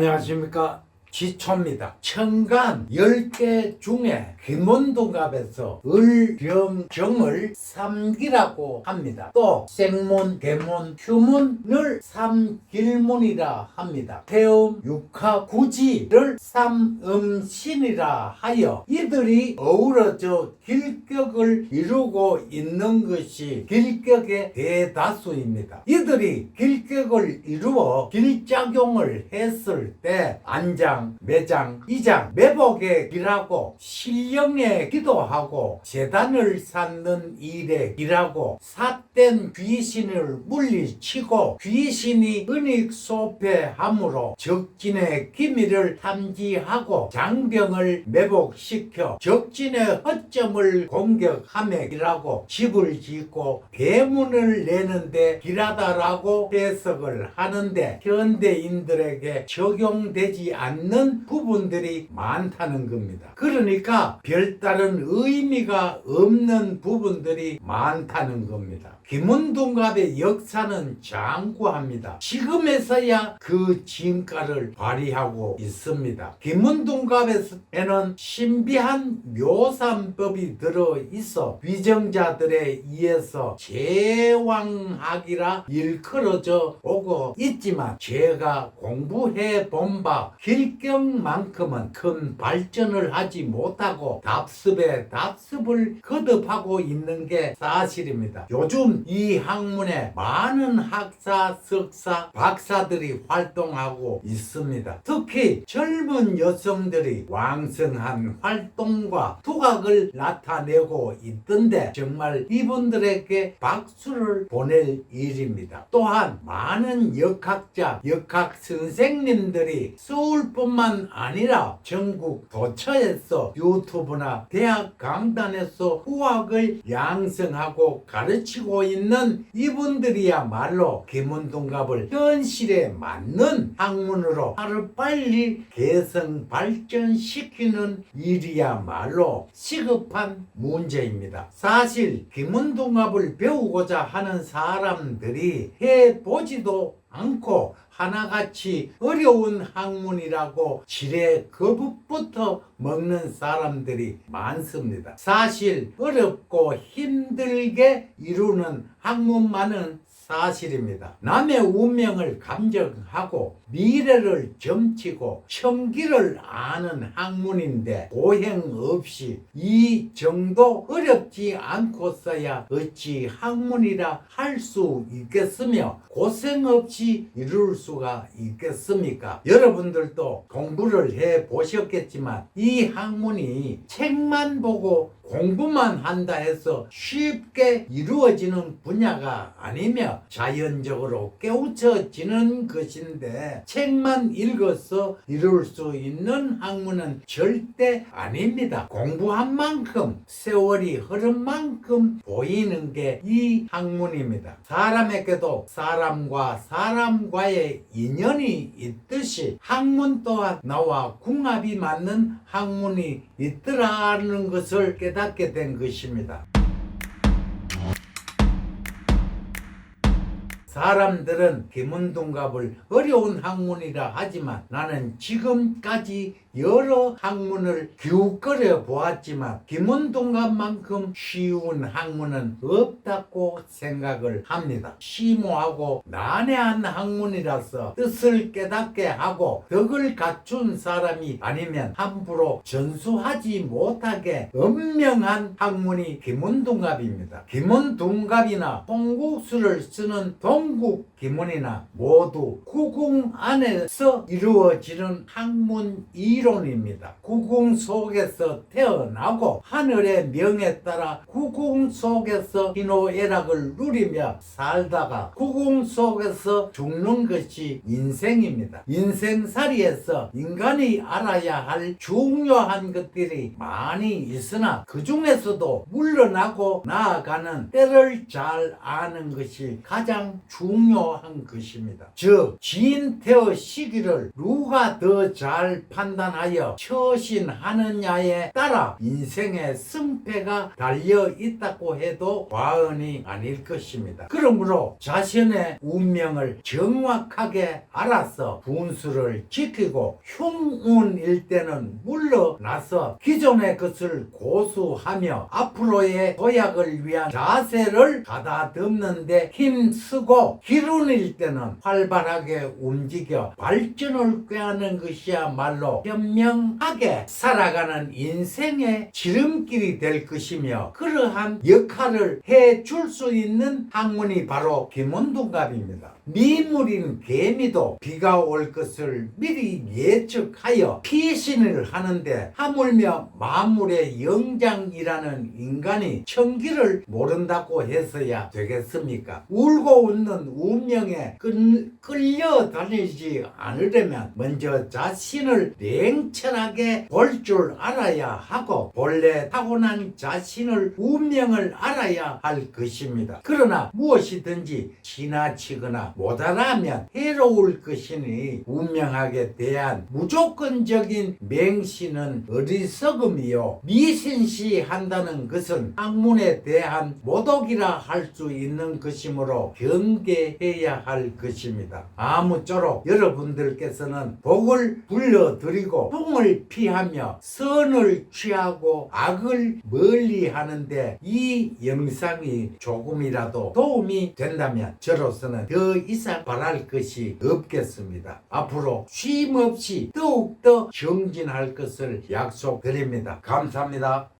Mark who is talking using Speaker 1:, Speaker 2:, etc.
Speaker 1: 안녕하십니까 지초입니다. 청간 10개 중에 김원동갑에서 을병정을 삼기라고 합니다. 또 생문, 계문, 휴문을 삼길문이라 합니다. 태음, 육하, 구지를 삼음신이라 하여 이들이 어우러져 길격을 이루고 있는 것이 길격의 대다수입니다. 이들이 길격을 이루어 길작용을 했을 때 안장, 매장, 이장, 매복의 길하고 신령의 기도하고 재단을 쌓는 일에 길하고 삿된 귀신을 물리치고 귀신이 은익 소패함으로 적진의 기미를 탐지하고 장병을 매복시켜 적진의 허점을 공격함에 길하고 집을 짓고 대문을 내는데 길하다라고 해석을 하는데 현대인들에게 적용되지 않는 부분들이 많다는 겁니다. 그러니까 별다른 의미가 없는 부분들이 많다는 겁니다. 김원동갑의 역사는 장구합니다. 지금에서야 그 진가를 발휘하고 있습니다. 김원동갑에는 신비한 묘산법이 들어 있어 위정자들에 의해서 제왕학이라 일컬어져 오고 있지만 제가 공부해 본 바 길 경만큼은 큰 발전을 하지 못하고 답습에 답습을 거듭하고 있는 게 사실입니다. 요즘 이 학문에 많은 학사, 석사, 박사들이 활동하고 있습니다. 특히 젊은 여성들이 왕성한 활동과 두각을 나타내고 있던데 정말 이분들에게 박수를 보낼 일입니다. 또한 많은 역학자, 역학 선생님들이 서울뿐 만 아니라 전국 도처에서 유튜브나 대학 강단에서 후학을 양성하고 가르치고 있는 이분들이야말로 김원동갑을 현실에 맞는 학문으로 하루빨리 개성 발전시키는 일이야말로 시급한 문제입니다. 사실 김원동갑을 배우고자 하는 사람들이 해보지도 않고 하나같이 어려운 학문이라고 지레 거북부터 먹는 사람들이 많습니다. 사실 어렵고 힘들게 이루는 학문만은 사실입니다. 남의 운명을 감정하고 미래를 점치고 청기를 아는 학문인데 고행 없이 이 정도 어렵지 않고서야 어찌 학문이라 할 수 있겠으며 고생 없이 이룰 수가 있겠습니까? 여러분들도 공부를 해 보셨겠지만 이 학문이 책만 보고 공부만 한다 해서 쉽게 이루어지는 분야가 아니며 자연적으로 깨우쳐지는 것인데 책만 읽어서 이룰 수 있는 학문은 절대 아닙니다. 공부한 만큼 세월이 흐른 만큼 보이는 게 이 학문입니다. 사람에게도 사람과 사람과의 인연이 있듯이 학문 또한 나와 궁합이 맞는 학문이 있더라는 것을 깨닫 게 된 것입니다. 사람들은 김은동갑을 어려운 학문이라 하지만 나는 지금까지 여러 학문을 기웃거려 보았지만 김은동갑만큼 쉬운 학문은 없다고 생각을 합니다. 심오하고 난해한 학문이라서 뜻을 깨닫게 하고 덕을 갖춘 사람이 아니면 함부로 전수하지 못하게 엄명한 학문이 김은동갑입니다. 김은동갑이나 홍국수를 쓰는 동국 기문이나 모두 구궁 안에서 이루어지는 학문 이 론입니다. 구궁 속에서 태어나고 하늘의 명에 따라 구궁 속에서 희노애락을 누리며 살다가 구궁 속에서 죽는 것이 인생입니다. 인생살이에서 인간이 알아야 할 중요한 것들이 많이 있으나 그 중에서도 물러나고 나아가는 때를 잘 아는 것이 가장 중요한 것입니다. 즉, 지인 태어 시기를 누가 더 잘 판단 판단하여 처신하느냐에 따라 인생의 승패가 달려 있다고 해도 과언이 아닐 것입니다. 그러므로 자신의 운명을 정확하게 알아서 분수를 지키고 흉운일 때는 물러나서 기존의 것을 고수하며 앞으로의 도약을 위한 자세를 가다듬는데 힘쓰고 기운일 때는 활발하게 움직여 발전을 꾀하는 것이야말로 현명하게 살아가는 인생의 지름길이 될 것이며 그러한 역할을 해 줄 수 있는 학문이 바로 김원동갑입니다. 미물인 개미도 비가 올 것을 미리 예측하여 피신을 하는데 하물며 마물의 영장이라는 인간이 천기를 모른다고 해서야 되겠습니까? 울고 웃는 운명에 끌, 끌려 다니지 않으려면 먼저 자신을 냉철하게 볼 줄 알아야 하고 본래 타고난 자신을 운명을 알아야 할 것입니다. 그러나 무엇이든지 지나치거나 못알아면 해로울 것이니 운명학에 대한 무조건적인 맹신은 어리석음이요 미신시한다는 것은 학문에 대한 모독이라 할 수 있는 것이므로 경계해야 할 것입니다. 아무쪼록 여러분들께서는 복을 불러드리고 통을 피하며 선을 취하고 악을 멀리 하는데 이 영상이 조금이라도 도움이 된다면 저로서는 더 이상 바랄 것이 없겠습니다. 앞으로 쉼 없이 더욱더 정진할 것을 약속드립니다. 감사합니다.